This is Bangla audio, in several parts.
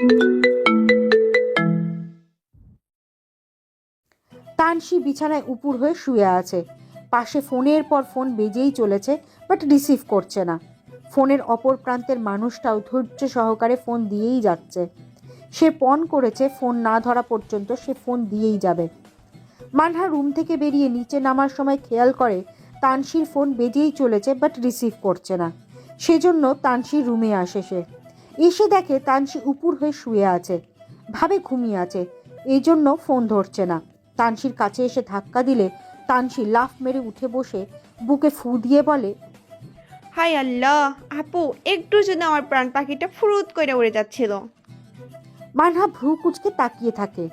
তানসি বিছানায় উপুর হয়ে শুয়ে আছে। পাশে ফোনের পর ফোন বেজেই চলেছে বাট রিসিভ করছে না। ফোনের অপর প্রান্তের মানুষটাও ধৈর্য সহকারে ফোন দিয়েই যাচ্ছে। সে পণ করেছে, ফোন না ধরা পর্যন্ত সে ফোন দিয়েই যাবে। মানহা রুম থেকে বেরিয়ে নিচে নামার সময় খেয়াল করে তানসির ফোন বেজেই চলেছে বাট রিসিভ করছে না। সেজন্য তানসির রুমে আসে সে। এসে দেখে তানসি উপুর হয়ে শুয়ে আছে। ভাবে ঘুমিয়ে আছে। এই জন্য ফোন ধরছে না। তানসির কাছে এসে ধাক্কা দিলে তানসি লাফ মেরে উঠে বসে বুকে ফু দিয়ে বলে হাই আল্লাহ! আপু একটু জন্য আমার প্রাণ পাখিটা ফুরুত করে উড়ে যাচ্ছিল। মানহা ভ্রু কুচকে তাকিয়ে থাকে।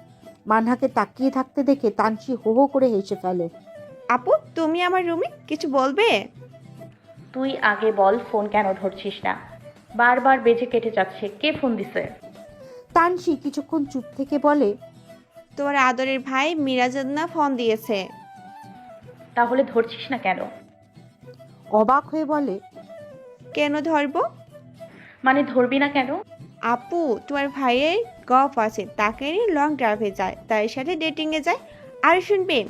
মানহাকে তাকিয়ে থাকতে দেখে তানসি হো হো করে হেসে ফেলে আপু তুমি আমার রুমে কিছু বলবে? তুই আগে বল ফোন কেন ধরছিস না? বারবার বেজে কেটে যাচ্ছে। কে ফোন দিছে? তানসি কিছুক্ষণ চুপ থেকে বলে তোমার আদরের ভাই মিরাজান্না ফোন দিয়েছে? তাহলে ধরছিস না কেন? অবাক হয়ে বলে কেন ধরবো? মানে ধরবি না কেন? আপু তোমার ভাইয়ের গফ আছে তাকে নিয়ে লং ড্রাইভে যায় তার সাথে ডেটিংয়ে যায়। আর শুনবেন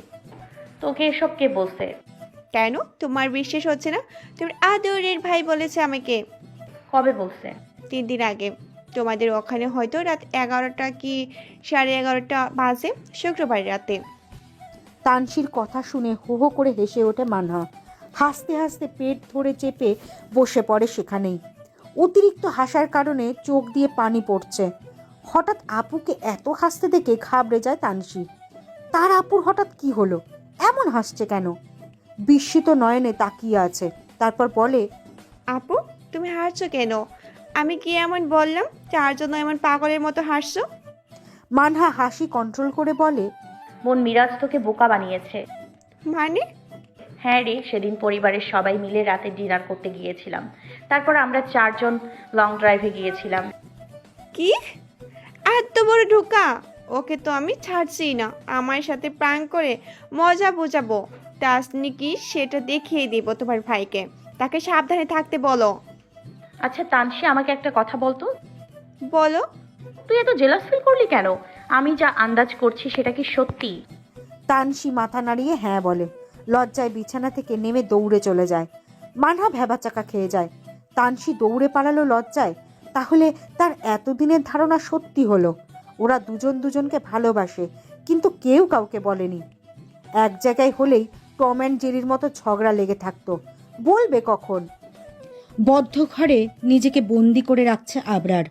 তোকে এসব কে বলছে? কেন? তোমার বিশ্বাস হচ্ছে না? তোমার আদরের ভাই বলেছে আমাকে। কবে বলছে তিন দিন আগে। তোমাদের ওখানে হয়তো রাত এগারোটা কি সাড়ে এগারোটা বাজে? শুক্রবার রাতে। তানসির কথা শুনে হো হো করে হেসে ওঠে মানহা। হাসতে হাসতে পেট ধরে চেপে বসে পড়ে সেখানেই। অতিরিক্ত হাসার কারণে চোখ দিয়ে পানি পড়ছে। হঠাৎ আপুকে এত হাসতে দেখে ঘাবড়ে যায় তানসি তার আপুর হঠাৎ কি হলো? এমন হাসছে কেন? বিস্মিত নয়নে তাকিয়ে আছে। তারপর বলে আপু তুমি হাসছো কেন? আমি কি এমন বললাম যার জন্য এমন পাগলের মতো হাসছো? মানহা হাসি কন্ট্রোল করে বলে বোন মিরাজ তোকে বোকা বানিয়েছে। মানে? হ্যাঁ রে সেদিন পরিবারের সবাই মিলে রাতে ডিনার করতে গিয়েছিলাম। তারপর আমরা চারজন লং ড্রাইভে গিয়েছিলাম। কি? এত বড় ঢোকা! ওকে তো আমি ছাড়ছি না। আমার সাথে প্রাণ করে মজা বোঝাবো। তাসনি কি? সেটা দেখিয়ে দিব তোমার ভাইকে। তাকে সাবধানে থাকতে বলো। আচ্ছা তানসি আমাকে একটা কথা বলতো? বলো। তুই এত জেলাস ফিল করলি কেন? আমি যা আন্দাজ করছি সেটা কি সত্যি? তানসি মাথা নাড়িয়ে হ্যাঁ বলে। লজ্জায় বিছানা থেকে নেমে দৌড়ে চলে যায়। মানহা ভেবাচাকা খেয়ে যায়। তানসি দৌড়ে পালালো লজ্জায়। তাহলে তার এতদিনের ধারণা সত্যি হলো? ওরা দুজন দুজনকে ভালোবাসে কিন্তু কেউ কাউকে বলেনি। এক জায়গায় হলেই টম অ্যান্ড জেরির মতো ঝগড়া লেগে থাকতো। বলবে কখন? বদ্ধ ঘরে নিজেকে বন্দি করে রাখছে আবরার।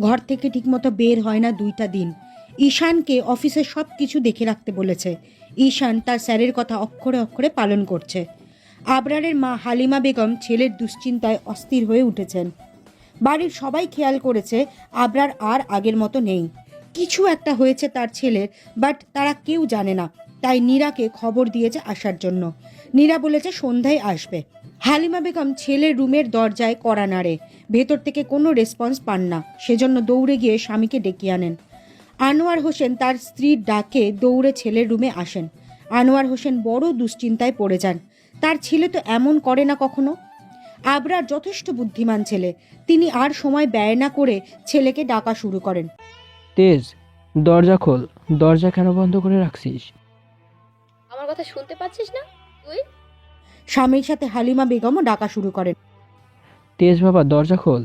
ঘর থেকে ঠিকমতো বের হয় না দুইটা দিন। ঈশানকে অফিসে সব কিছু দেখে রাখতে বলেছে। ঈশান তার স্যারের কথা অক্ষরে অক্ষরে পালন করছে। আবরারের মা হালিমা বেগম ছেলের দুশ্চিন্তায় অস্থির হয়ে উঠেছেন। বাড়ির সবাই খেয়াল করেছে আবরার আর আগের মতো নেই। কিছু একটা হয়েছে তার ছেলের, বাট তারা কেউ জানে না। তাই নীরাকে খবর দিয়েছে আসার জন্য। নীরা বলেছে সন্ধ্যায় আসবে। হালিমা বেগম ছেলের রুমের দরজায় কড়া নাড়ে। ভেতর থেকে কোনো রেসপন্স পান না। সেজন্য দৌড়ে গিয়ে স্বামীকে ডেকে আনেন। আনোয়ার হোসেন তার স্ত্রীর ডাকে দৌড়ে ছেলের রুমে আসেন। আনোয়ার হোসেন বড় দুশ্চিন্তায় পড়ে যান। তার ছেলে তো এমন করে না কখনো? আবরার যথেষ্ট বুদ্ধিমান ছেলে। তিনি আর সময় ব্যয় না করে ছেলেকে ডাকা শুরু করেন। তেজ দরজা খোল। দরজা কেন বন্ধ করে রাখছিস? আমার কথা শুনতে পাচ্ছিস না তুই? স্বামীর সাথে হালিমা বেগমও ডাকা শুরু করেন। তেজ বাবা দরজা খোল।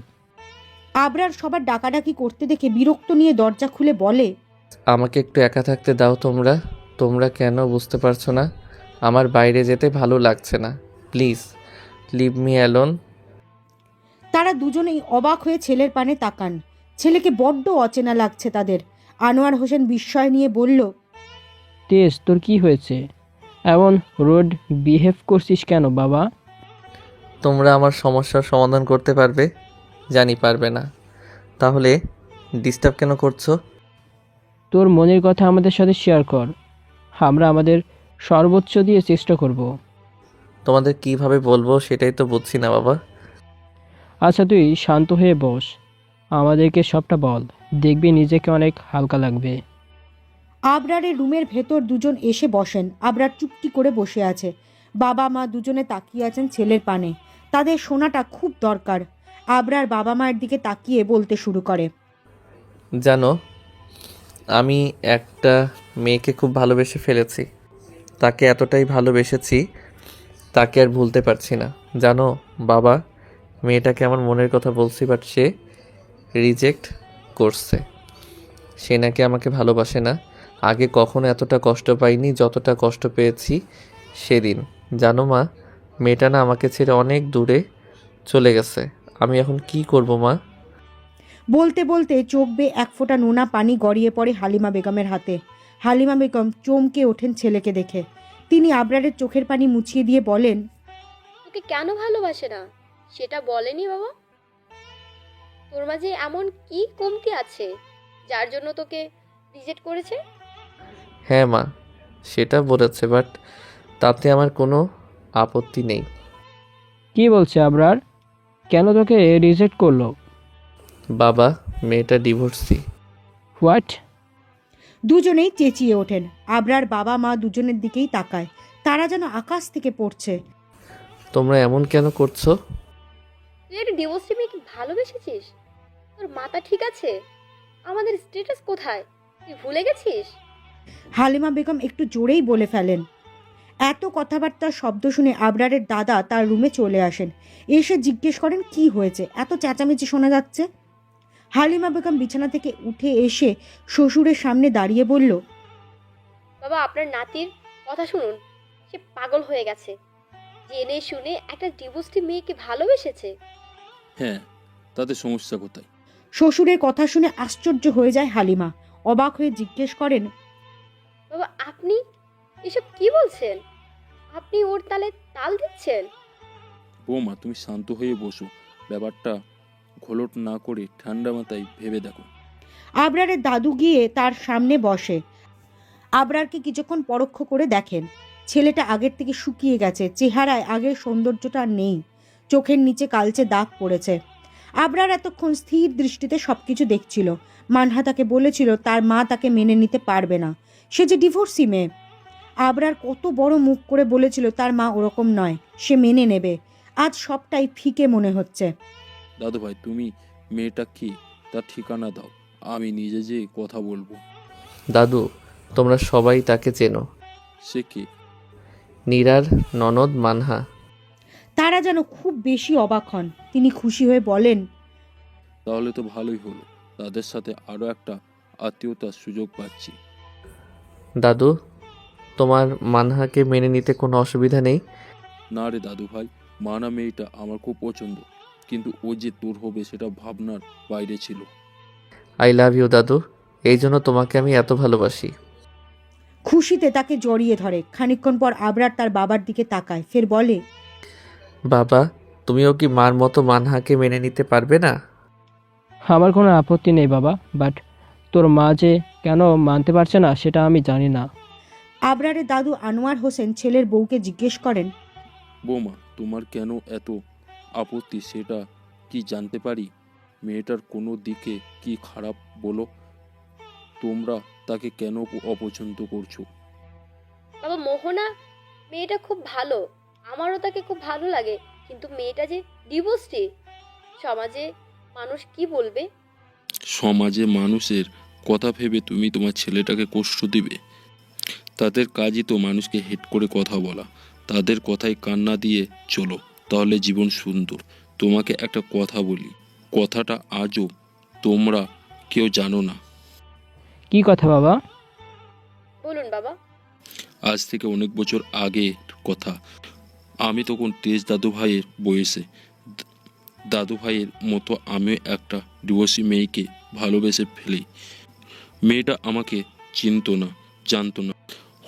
আবরার সবার ডাকাডাকি করতে দেখে বিরক্ত নিয়ে দরজা খুলে বলে আমাকে একটু একা থাকতে দাও তোমরা। তোমরা কেন বুঝতে পারছ না? আমার বাইরে যেতে ভালো লাগছে না। Please leave me alone. তারা দুজনেই অবাক হয়ে ছেলের পানে তাকান। ছেলেকে বড্ড অচেনা লাগছে তাদের। আনোয়ার হোসেন বিস্ময় নিয়ে বলল তেজ তোর কি হয়েছে? এমন রোড বিহেভ করছিস কেন বাবা? তোমরা আমার সমস্যার সমাধান করতে পারবে জানি পারবে না। তাহলে ডিস্টার্ব কেন করছ? তোর মনের কথা আমাদের সাথে শেয়ার কর। আমরা আমাদের সর্বোচ্চ দিয়ে চেষ্টা করব। তোমাদের কীভাবে বলব সেটাই তো বুঝছি না বাবা। আচ্ছা তুই শান্ত হয়ে বস। আমাদেরকে সবটা বল। দেখবি নিজেকে অনেক হালকা লাগবে। আবরারের রুমের ভেতর দুজন এসে বসেন। আবরার চুপটি করে বসে আছে। বাবা মা দুজনে তাকিয়ে আছেন ছেলের পানে। তাদের শোনাটা খুব দরকার। আবরার বাবা মায়ের দিকে তাকিয়ে বলতে শুরু করে। জানো, আমি একটা মেয়েকে খুব ভালোবেসে ফেলেছি। তাকে এতটাই ভালোবেসেছি, তাকে আর ভুলতে পারছি না। জানো, বাবা, মেয়েটাকে আমার মনের কথা বলছি বাট সে রিজেক্ট করছে। সে নাকি আমাকে ভালোবাসে না। আগে কখনো এতটা কষ্ট পাইনি যতটা কষ্ট পেয়েছি সেদিন। জানো মা মেয়েটা না আমাকে ছেড়ে অনেক দূরে চলে গেছে। আমি এখন কি করব মা? বলতে বলতে চোখ বেয়ে এক ফোঁটা নোনা পানি গড়িয়ে পড়ে হালিমা বেগমের হাতে। হালিমা বেগম চমকে ওঠেন ছেলেকে দেখে। তিনি আবরারের চোখের পানি মুছিয়ে দিয়ে বলেন তোকে কেন ভালোবাসে না? সেটা বলেনি বাবা। তোর মাঝে এমন কি কমতি আছে যার জন্য তোকে রিজেক্ট করেছে? হ্যাঁ মা সেটা বলেছে বাট তাতে আমার কোনো আপত্তি নেই। কি বলছে আবরার? কেন তোকে রিজেক্ট করল? বাবা মেয়েটা ডিভোর্সি হোয়াট দুজনেই চেঁচিয়ে ওঠেন। আবরার বাবা মা দুজনের দিকেই তাকায়। তারা যেন আকাশ থেকে পড়ছে। তোমরা এমন কেন করছ? তুই একটা ডিভোর্সি মেয়েকে ভালোবেসেছিস? তোর মাথা ঠিক আছে? আমাদের স্ট্যাটাস কোথায়? তুই ভুলে গেছিস? হালিমা বেগম একটু জোরেই বলে ফেলেন এত কথাবার্তার শব্দ শুনে আবরারের দাদা তার রুমে চলে আসেন। এসে জিজ্ঞেস করেন কি হয়েছে? এত চেঁচামেচি শোনা যাচ্ছে? হালিমা বেগম বিছানা থেকে উঠে এসে শ্বশুরের সামনে দাঁড়িয়ে বলল বাবা আপনার নাতির কথা শুনুন। সে পাগল হয়ে গেছে। জেনে শুনে একটা ডিভোর্সি মেয়েকে ভালোবেসেছে। হ্যাঁ তাতে সমস্যা কোথায়? শ্বশুরের কথা শুনে আশ্চর্য হয়ে যায় হালিমা। অবাক হয়ে জিজ্ঞেস করেন বাবা আপনি এসব কি বলছেন? আপনি ওর তালে তাল দিচ্ছেন? বৌমা তুমি শান্ত হয়ে বসো। ব্যাপারটা ঘোলট না করে ঠান্ডা মাথায় ভেবে দেখো। আবরারের দাদু গিয়ে তার সামনে বসে। আবরারকে কিছুক্ষণ পরোক্ষ করে দেখেন। ছেলেটা আগের থেকে শুকিয়ে গেছে চেহারায় আগের সৌন্দর্যটা আর নেই। চোখের নিচে কালচে দাগ পড়েছে। আবরার এতক্ষণ স্থির দৃষ্টিতে সবকিছু দেখছিল। মানহা তাকে বলেছিল তার মা তাকে মেনে নিতে পারবে না। সে যে ডিভোর্সি মেয়ে। আবরার কত বড় মুখ করে বলেছিল তার মা ওরকম নয় সে মেনে নেবে। আজ সবটাই ফিকে মনে হচ্ছে। দাদু ভাই তুমি মেয়েটা কি? তার ঠিকানা দাও আমি নিজে যে কথা বলব। দাদু তোমরা সবাই তাকে চেনো। সে কি? নীরার ননদ মানহা। তারা যেন খুব বেশি অবাক হন। তিনি খুশি হয়ে বলেন তাহলে তো ভালোই হলো। তাদের সাথে আরও একটা আত্মীয়তার সুযোগ পাচ্ছি। দাদু তোমার মানহাকে মেনে নিতে কোনো অসুবিধা নেই? না রে দাদু ভাই মানা মেয়েটা আমার খুব পছন্দ। কিন্তু ও যে তোর হবে সেটা ভাবনার বাইরে ছিল। আই লাভ ইউ দাদু। এই জন্য তোমাকে আমি এত ভালোবাসি। খুশিতে তাকে জড়িয়ে ধরে। খানিকক্ষণ পর আবরার তার বাবার দিকে তাকায়। ফের বলে বাবা তুমিও কি মার মতো মানহাকে মেনে নিতে পারবে না? আমার কোনো আপত্তি নেই বাবা বাট তোর মা যে কেন মানতে পারছে না সেটা আমি জানি না। আবরারের দাদু আনোয়ার হোসেন ছেলের বউকে জিজ্ঞেস করেন বৌমা তোমার কেন এত আপত্তি সেটা কি জানতে পারি? মেয়েটার কোনো দিকে কি খারাপ বলো? তোমরা তাকে কেন অপছন্দ করছ? বাবা মোহনা মেয়েটা খুব ভালো। আমারও তাকে খুব ভালো লাগে কিন্তু মেয়েটা যে ডিভোর্সি সমাজে মানুষ কি বলবে? সমাজে মানুষের কথা ভেবে তুমি তোমার ছেলেটাকে কষ্ট দিবে। তাদের কাজই তো মানুষকে হেট করে কথা বলা। তাদের কথায় কান্না দিয়ে চলো তাহলে জীবন সুন্দর। তোমাকে একটা কথা বলি কথাটা আজও তোমরা কেউ জানো না। কি কথা বাবা? বলুন বাবা। আজ থেকে অনেক বছর আগের কথা। আমি তখন তেজ দাদু ভাইয়ের বয়সে। দাদু ভাইয়ের মতো আমিও একটা ডিভোর্সি মেয়েকে ভালোবেসে ফেলি। মেয়েটা আমাকে চিনতো না জানতো না।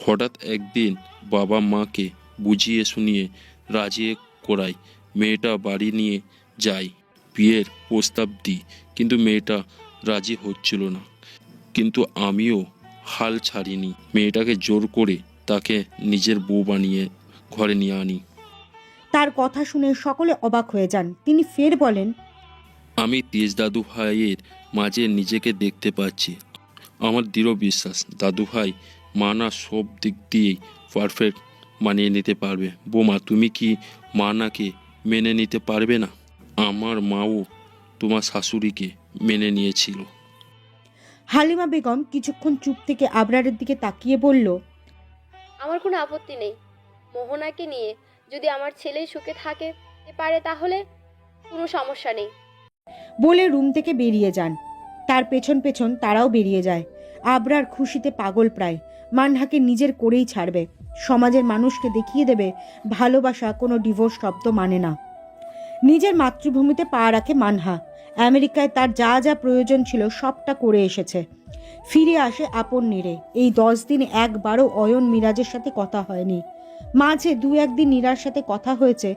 হঠাৎ একদিন বাবা মাকে বুঝিয়ে শুনিয়ে রাজি করাই মেয়েটা বাড়ি নিয়ে যাই বিয়ের প্রস্তাব দিই কিন্তু মেয়েটা রাজি হচ্ছিল না। কিন্তু আমিও হাল ছাড়িনি। মেয়েটাকে জোর করে তাকে নিজের বউ বানিয়ে ঘরে নিয়ে আনি। তার কথা শুনে সকলে অবাক হয়ে যান। তিনি ফের বলেন আমি তেজ দাদু ভাইয়ের মাঝে নিজেকে দেখতে পাচ্ছি। আমার দৃঢ় বিশ্বাস দাদু ভাই মানা সব দিক দিয়েই পারফেক্ট মানিয়ে নিতে পারবে। বোমা তুমি কি মানাকে মেনে নিতে পারবে না? আমার মাও তোমার শাশুড়িকে মেনে নিয়েছিল। হালিমা বেগম কিছুক্ষণ চুপ থেকে আবরারের দিকে তাকিয়ে বলল আমার কোনো আপত্তি নেই। মোহনাকে নিয়ে যদি আমার ছেলে সুখে থাকে পারে তাহলে কোনো সমস্যা নেই। বলে রুম থেকে বেরিয়ে যান। তার পেছন পেছন তারাও বেরিয়ে যায়। আবরার খুশিতে পাগল প্রায়। মানহাকে নিজের করেই ছাড়বে। সমাজের মানুষকে দেখিয়ে দেবে, ভালোবাসা কোনো ডিভোর্স শব্দ মানে না। নিজের মাতৃভূমিতে পা রাখে মানহা। আমেরিকায় তার যা যা প্রয়োজন ছিল সবটা করে এসেছে। ফিরে আসে আপন নিরে এই দশ দিন একবারও অয়ন মিরাজের সাথে কথা হয়নি। মাঝে দু একদিন নীরার সাথে কথা হয়েছে।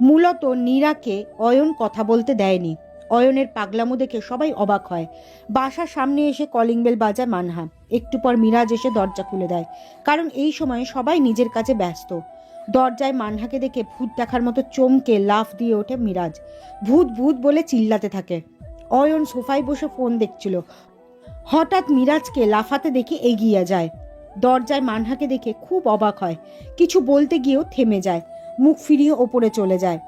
মূলত নীরাকে অয়ন কথা বলতে দেয়নি। অয়নের পাগলামো দেখে সবাই অবাক হয়। বাসার সামনে এসে কলিং বেল বাজায় মানহা। একটু পর মিরাজ এসে দরজা খুলে দেয়। কারণ এই সময় সবাই নিজের কাছে ব্যস্ত। দরজায় মানহাকে দেখে ভূত দেখার মতো চমকে লাফ দিয়ে ওঠে মিরাজ। ভূত ভূত বলে চিল্লাতে থাকে। অয়ন সোফায় বসে ফোন দেখছিল। হঠাৎ মিরাজকে লাফাতে দেখে এগিয়ে যায়। দরজায় মানহাকে দেখে খুব অবাক হয়। কিছু বলতে গিয়েও থেমে যায়। মুখ ফিরিয়ে ওপরে চলে যায়।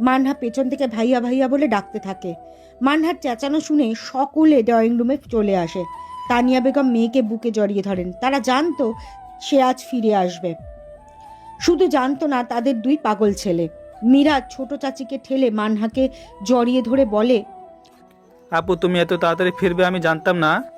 মানহা পেছন থেকে ভাইয়া ভাইয়া বলে ডাকতে থাকে। মানহার চেঁচানো শুনে সকলে ড্রয়িং রুমে চলে আসে। তানিয়া বেগম মেয়েকে বুকে জড়িয়ে ধরেন। তারা জানতো সে আজ ফিরে আসবে। শুধু জানতো না, তাদের দুই পাগল ছেলে। মীরা ছোট চাচিকে ঠেলে মানহাকে জড়িয়ে ধরে বলে, আপু, তুমি এত তাড়াতাড়ি ফিরবে আমি জানতাম না।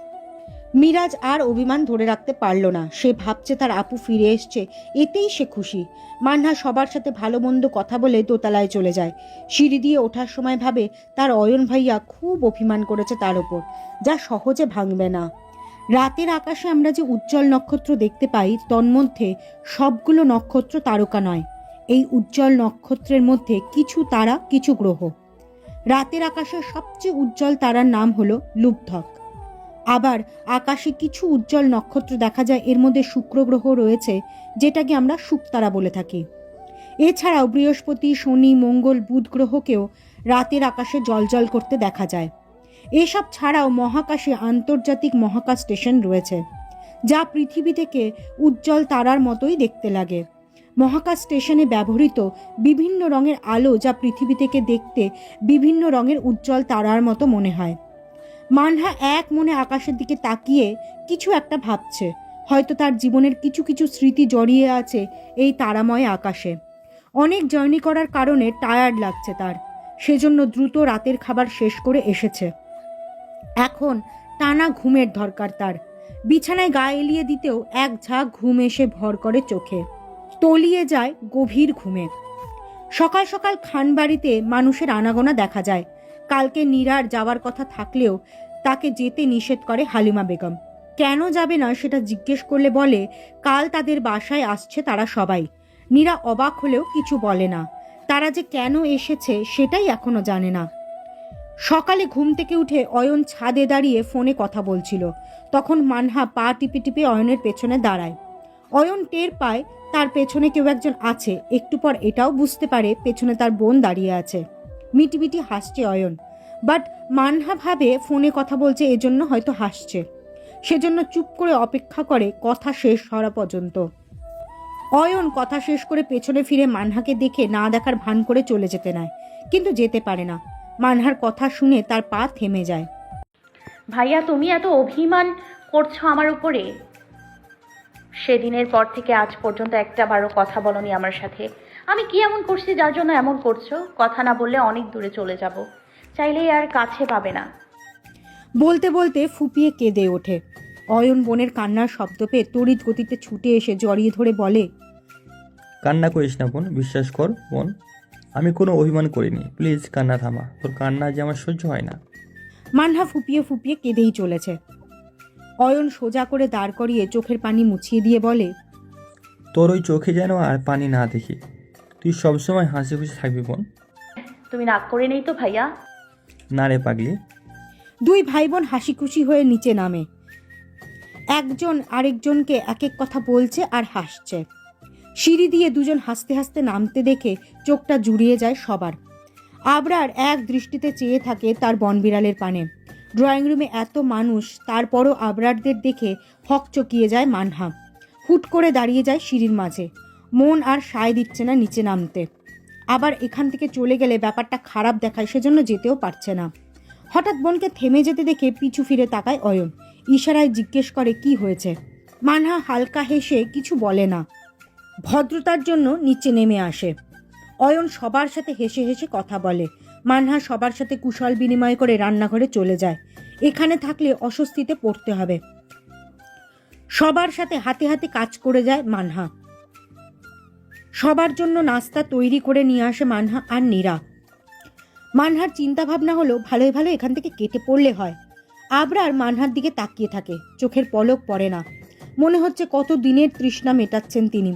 মিরাজ আর অভিমান ধরে রাখতে পারল না। সে ভাবছে তার আপু ফিরে এসছে। এতেই সে খুশি। মান্না সবার সাথে ভালো মন্দ কথা বলে দোতলায় চলে যায়। সিঁড়ি দিয়ে ওঠার সময় ভাবে তার অয়ন ভাইয়া খুব অভিমান করেছে তার ওপর। যা সহজে ভাঙবে না। রাতের আকাশে আমরা যে উজ্জ্বল নক্ষত্র দেখতে পাই, তন্মধ্যে সবগুলো নক্ষত্র তারকা নয়। এই উজ্জ্বল নক্ষত্রের মধ্যে কিছু তারা, কিছু গ্রহ। রাতের আকাশের সবচেয়ে উজ্জ্বল তারার নাম হলো লুব্ধক। আবার আকাশে কিছু উজ্জ্বল নক্ষত্র দেখা যায়, এর মধ্যে শুক্র গ্রহ রয়েছে, যেটাকে আমরা শুকতারা বলে থাকি। এছাড়াও বৃহস্পতি, শনি, মঙ্গল, বুধ গ্রহকেও রাতের আকাশে জলজল করতে দেখা যায়। এসব ছাড়াও মহাকাশে আন্তর্জাতিক মহাকাশ স্টেশন রয়েছে, যা পৃথিবী থেকে উজ্জ্বল তারার মতোই দেখতে লাগে। মহাকাশ স্টেশনে ব্যবহৃত বিভিন্ন রঙের আলো যা পৃথিবী থেকে দেখতে বিভিন্ন রঙের উজ্জ্বল তারার মতো মনে হয়। মানহা এক মনে আকাশের দিকে তাকিয়ে কিছু একটা ভাবছে। হয়তো তার জীবনের কিছু কিছু স্মৃতি জড়িয়ে আছে এই তারাময় আকাশে। অনেক জার্নি করার কারণে টায়ার্ড লাগছে তার। সেজন্য দ্রুত রাতের খাবার শেষ করে এসেছে। এখন টানা ঘুমের দরকার তার। বিছানায় গা এলিয়ে দিতেও এক ঝাঁক ঘুম এসে ভর করে চোখে। তলিয়ে যায় গভীর ঘুমে। সকাল সকাল খানবাড়িতে মানুষের আনাগোনা দেখা যায়। কালকে নীরার যাওয়ার কথা থাকলেও তাকে যেতে নিষেধ করে হালিমা বেগম। কেন যাবে না সেটা জিজ্ঞেস করলে বলে, কাল তাদের বাসায় আসছে তারা সবাই। নীরা অবাক হলেও কিছু বলে না। তারা যে কেন এসেছে সেটাই এখনও জানে না। সকালে ঘুম থেকে উঠে অয়ন ছাদে দাঁড়িয়ে ফোনে কথা বলছিল। তখন মানহা পা টিপে টিপে অয়নের পেছনে দাঁড়ায়। অয়ন টের পায় তার পেছনে কেউ একজন আছে। একটু পর এটাও বুঝতে পারে পেছনে তার বোন দাঁড়িয়ে আছে। মিটিমিটি হাসছে অয়ন। বাট মানহা ভাবে ফোনে কথা বলছে, এজন্য হয়তো হাসছে। সেজন্য চুপ করে অপেক্ষা করে, কথা শেষ হওয়া পর্যন্ত। অয়ন কথা শেষ করে পেছনে ফিরে মানহাকে দেখে না দেখার ভান করে চলে যেতে নেয়, কিন্তু যেতে পারে না। মানহার কথা শুনে তার পা থেমে যায়। ভাইয়া, তুমি এত অভিমান করছ আমার উপরে। সেদিনের পর থেকে আজ পর্যন্ত একটা বারও কথা বলনি আমার সাথে। আমি কি এমন করছি যার জন্য এমন করছ? কথা না বললে অনেক দূরে চলে যাব। চাইলেই আর কাছে পাবে না। বলতে বলতে ফুপিয়ে কেঁদে ওঠে। অয়ন বোনের কান্নার শব্দ পেয়ে তড়িৎ গতিতে ছুটে এসে জড়িয়ে ধরে বলে কান্না করিস না বোন বিশ্বাস কর বোন। আমি কোনো অভিমান করিনি। প্লিজ কান্না থামা। তোর কান্না যে আমার সহ্য হয় না। মানহা ফুপিয়ে ফুপিয়ে কেঁদেই চলেছে। অয়ন সোজা করে দাঁড় করিয়ে চোখের পানি মুছিয়ে দিয়ে বলে তোর ওই চোখে যেন আর পানি না দেখি। তুই সবসময় হাসি খুশি থাকবি বোন। তুমি রাগ করে নেই তো ভাইয়া। না রে পাগলি। দুই ভাই বোন হাসি খুশি হয়ে নিচে নামে। একজন আরেকজনকে এক এক কথা বলছে আর হাসছে। সিঁড়ি দিয়ে দুজন হাসতে হাসতে নামতে দেখে চোখটা জুড়িয়ে যায় সবার। আবরার এক দৃষ্টিতে চেয়ে থাকে তার বনবিড়ালের পানে। ড্রয়িং রুমে এত মানুষ তারপরও আবরারদের দেখে হক চকিয়ে যায় মানহা। হুট করে দাঁড়িয়ে যায় সিঁড়ির মাঝে। মন আর সায় দিচ্ছে না নিচে নামতে। আবার এখান থেকে চলে গেলে ব্যাপারটা খারাপ দেখায় সেজন্য যেতেও পারছে না। হঠাৎ বোনকে থেমে যেতে দেখে পিছু ফিরে তাকায় অয়ন। ইশারায় জিজ্ঞেস করে, কি হয়েছে? মানহা হালকা হেসে কিছু বলে না। ভদ্রতার জন্য নিচে নেমে আসে। অয়ন সবার সাথে হেসে হেসে কথা বলে। মানহা সবার সাথে কুশল বিনিময় করে রান্নাঘরে চলে যায়। এখানে থাকলে অস্বস্তিতে পড়তে হবে। সবার সাথে হাতে হাতে কাজ করে যায় মানহা। সবার জন্য নাস্তা তৈরি করে নিয়ে আসে মানহা আর নীরা। মানহার চিন্তা ভাবনা হলো ভালোই ভালো এখান থেকে কেটে পড়লে হয়। আবরার মানহার দিকে তাকিয়ে থাকে, চোখের পলক পড়ে না। মনে হচ্ছে কত দিনের তৃষ্ণা মেটাচ্ছেন তিনি।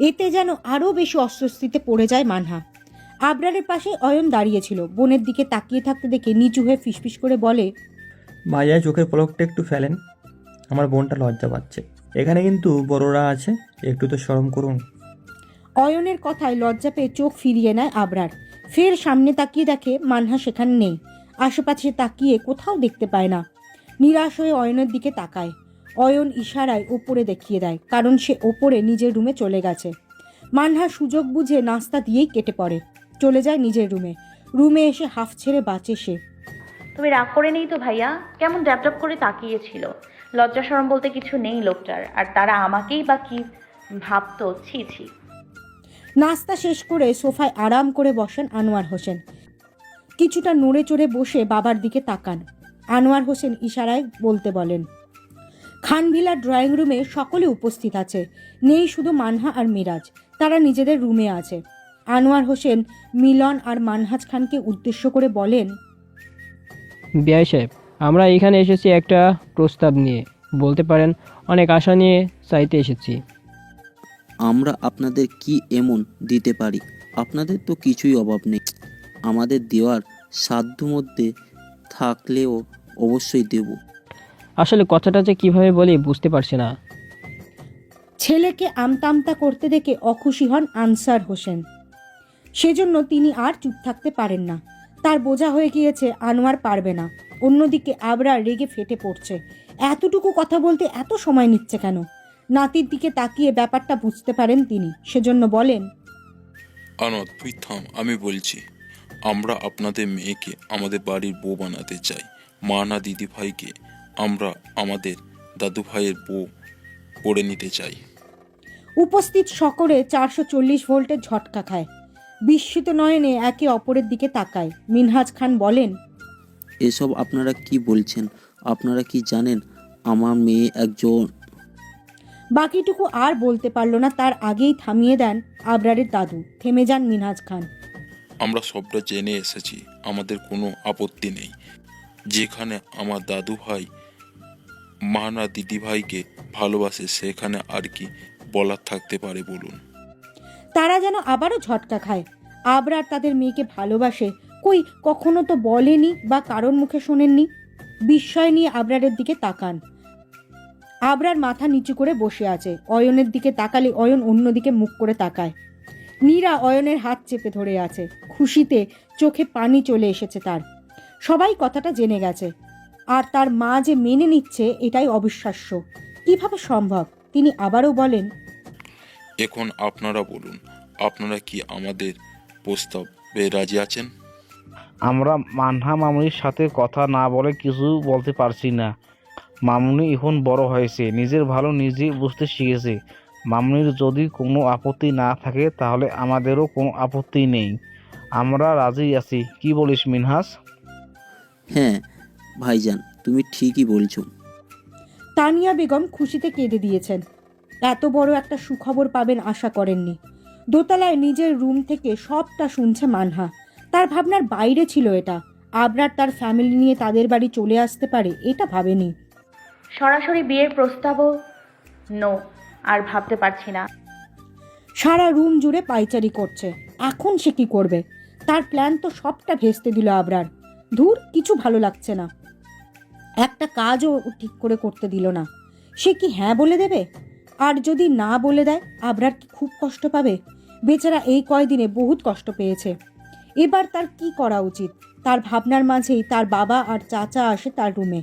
এতে যেন আরও বেশি অস্বস্তিতে পড়ে যায় মানহা। আবরারের পাশে অয়ন দাঁড়িয়েছিল বোনের দিকে তাকিয়ে থাকতে দেখে নিচু হয়ে ফিসফিস করে বলে ভাইয়া চোখের পলকটা একটু ফেলেন, আমার বোনটা লজ্জা পাচ্ছে। এখানে কিন্তু বড়রা আছে, একটু তো শরম করুন। অয়নের কথায় লজ্জা পেয়ে চোখ ফিরিয়ে নেয় আবরার। ফের সামনে তাকিয়ে দেখে মানহা সেখানে নেই। আশেপাশে তাকিয়ে কোথাও দেখতে পায় না। নিরাশ হয়ে অয়নের দিকে তাকায়। অয়ন ইশারায় ওপরে দেখিয়ে দেয়, কারণ সে ওপরে নিজের রুমে চলে গেছে। মানহা সুযোগ বুঝে নাস্তা দিয়েই কেটে পড়ে। চলে যায় নিজের রুমে। রুমে এসে হাফ ছেড়ে বাঁচে সে। তুমি রাগ করে নেই তো ভাইয়া? কেমন ড্যাপডাপ করে তাকিয়েছিল। লজ্জা সরম বলতে কিছু নেই লোকটার, আর তারা আমাকেই বা কি ভাবতো? ছি ছি। নাস্তা শেষ করে সোফায় আরাম করে বসেন আনোয়ার হোসেন। কিছুটা নড়ে চড়ে বসে বাবার দিকে তাকান। আনোয়ার হোসেন ইশারায় বলতে বলেন, খানভিলা ড্রয়িং রুমে সকলে উপস্থিত আছে। নেই শুধু মানহা আর মিরাজ। তারা নিজেদের রুমে আছে। আনোয়ার হোসেন মিলন আর মানহাজ খানকে উদ্দেশ্য করে বলেন, বিআই সাহেব, আমরা এখানে এসেছি একটা প্রস্তাব নিয়ে। বলতে পারেন, অনেক আশা নিয়ে চাইতে এসেছি। আমরা আপনাদের কি এমন দিতে পারি? আপনাদের তো কিছুই অভাব নেই। আমাদের দেওয়ার সাধ্য মধ্যে থাকলেও অবশ্যই দেব। আসলে কথাটা যে কীভাবে বলি বুঝতে পারছি না। ছেলেকে আমতামতা করতে দেখে অখুশি হন আনসার হোসেন। সেজন্য তিনি আর চুপ থাকতে পারেন না। তার বোঝা হয়ে গিয়েছে আনোয়ার পারবে না। অন্যদিকে আবরা রেগে ফেটে পড়ছে। এতটুকু কথা বলতে এত সময় নিচ্ছে কেন? নাতির দিকে তাকিয়ে ব্যাপারটা বুঝতে পারেন তিনি। সেজন্য বলেন আনন্দ তুই থাম আমি বলছি আমরা আপনাদের মেয়েকে আমাদের বাড়ির বউ বানাতে চাই। মা না দিদি ভাইকে আমরা আমাদের দাদু ভাইয়ের বউ করে নিতে চাই। উপস্থিত সকলে চারশো চল্লিশ ভোল্টের ঝটকা খায়। বিস্মিত নয়নে একে অপরের দিকে তাকায়। মিনহাজ খান বলেন এসব আপনারা কি বলছেন? আপনারা কি জানেন আমার মেয়ে একজন বাকিটুকু আর বলতে পারল না তার আগেই থামিয়ে দেন আবরারের দাদু। থেমে যান মিনহাজ খান। আমরা সবটা জেনে এসেছি আমাদের কোনো আপত্তি নেই। যেখানে আমার দাদু ভাই মা না দিদি ভাইকে ভালোবাসে সেখানে আর কি বলার থাকতে পারে বলুন? তারা যেন আবারও ঝটকা খায়। আবরার তাদের মেয়েকে ভালোবাসে। কই কখনো তো বলেনি বা কারোর মুখে শোনেননি? বিস্ময় নিয়ে আবরারের দিকে তাকান। আবরার মাথা নিচু করে বসে আছে। অয়নের দিকে তাকালে অয়ন অন্যদিকে মুখ করে তাকায়। নীরা অয়নের হাত চেপে ধরে আছে। খুশিতে চোখে পানি চলে এসেছে তার। সবাই কথাটা জেনে গেছে। আর তার মা যে মেনে নিচ্ছে এটাই অবিশ্বাস্য। কীভাবে সম্ভব? তিনি আবারও বলেন এখন আপনারা বলুন আপনারা কি আমাদের প্রস্তাবে রাজি আছেন? আমরা মানহা মামুনির সাথে কথা না বলে কিছু বলতে পারছি না। মামুনি এখন বড় হয়েছে নিজের ভালো নিজে বুঝতে শিখেছে। মামনির যদি কোনো আপত্তি না থাকে তাহলে আমাদেরও কোনো আপত্তি নেই। আমরা রাজি আছি। কি বলিস মিনহাস? হ্যাঁ ভাইজান তুমি ঠিকই বলছো। তানিয়া বেগম খুশিতে কেঁদে দিয়েছেন। এত বড় একটা সুখবর পাবেন আশা করেননি। দোতলায় নিজের রুম থেকে সবটা শুনছে মানহা। তার ভাবনার বাইরে ছিল এটা। আবরার তার ফ্যামিলি নিয়ে তাদের বাড়ি চলে আসতে পারে এটা ভাবেনি। সরাসরি বিয়ের প্রস্তাবও নো, আর ভাবতে পারছি না। সারা রুম জুড়ে পাইচারি করছে। এখন সে কি করবে? তার প্ল্যান তো সবটা ভেস্তে দিল আবরার। ধুর, কিছু ভালো লাগছে না। একটা কাজও ঠিক করে করতে দিল না। সে কি হ্যাঁ বলে দেবে? আর যদি না বলে দেয়, আবরার কি খুব কষ্ট পাবে? বেচারা এই কয়দিনে বহুত কষ্ট পেয়েছে। এবার তার কি করা উচিত? তার ভাবনার মাঝেই তার বাবা আর চাচা আসে তার রুমে।